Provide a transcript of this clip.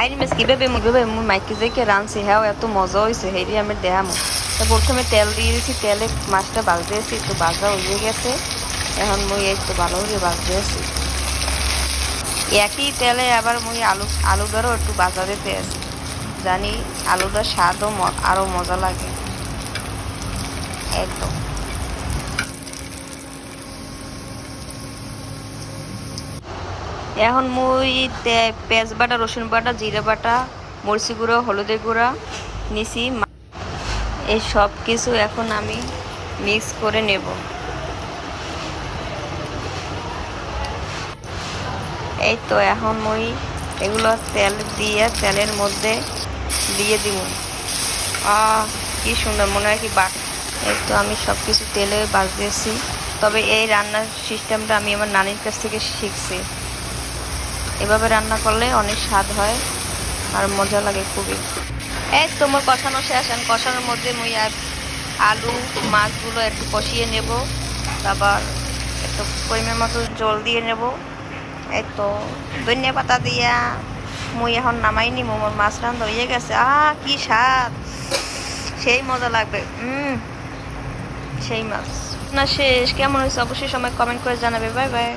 আইন মেস কীভাবে কীভাবে মুই মাইকে যাইকে রানছি হ্যাঁ এত মজা হয়েছে হেরি আমি দেখামো তো প্রথমে তেল দিয়ে দিয়েছি তেলে মাছটা বাজতে দিয়েছি একটু বাজা হয়ে গেছে এখন মুই তো ভালো করে বাজতে আছি একই তেলে আবার মুই আলু আলুটারও একটু বাজা দিতে আছি জানি আলুটার স্বাদও ম- আরও মজা লাগে একদম এখন মুই পেঁয়াজ বাটা, রসুন বাটা, জিরা বাটা মরিচি গুঁড়ো, হলুদের গুঁড়া নিছি। এই সব কিছু এখন আমি মিক্স করে নেব। এই তো এখন মুই এগুলো তেল দিয়ে, তেলের মধ্যে দিয়ে দিব। কি সুন্দর, মনে হয় কি বাট এই তো আমি সব কিছু তেলে বাজিয়েছি তবে এই রান্নার সিস্টেমটা আমি আমার নানির কাছ থেকে শিখছি। এভাবে রান্না করলে অনেক স্বাদ হয় আর মজা লাগে খুবই। এই তোমার কষানো শেষ। আমি কষানোর মধ্যে মুই আর আলু, মাছগুলো একটু কষিয়ে নেব। তারপর একটু পরিমাণ মতো জল দিয়ে নেব। এই তো ধনিয়া পাতা দিয়া মুই এখন নামাই নি মোমোর মাছ রান্ধা হয়ে গেছে। আহ, কি স্বাদ! সেই মজা লাগবে। উম, সেই মাছ। না, শেষ। কেমন হয়েছে? অবশ্যই সময় কমেন্ট করে জানাবে। Bye bye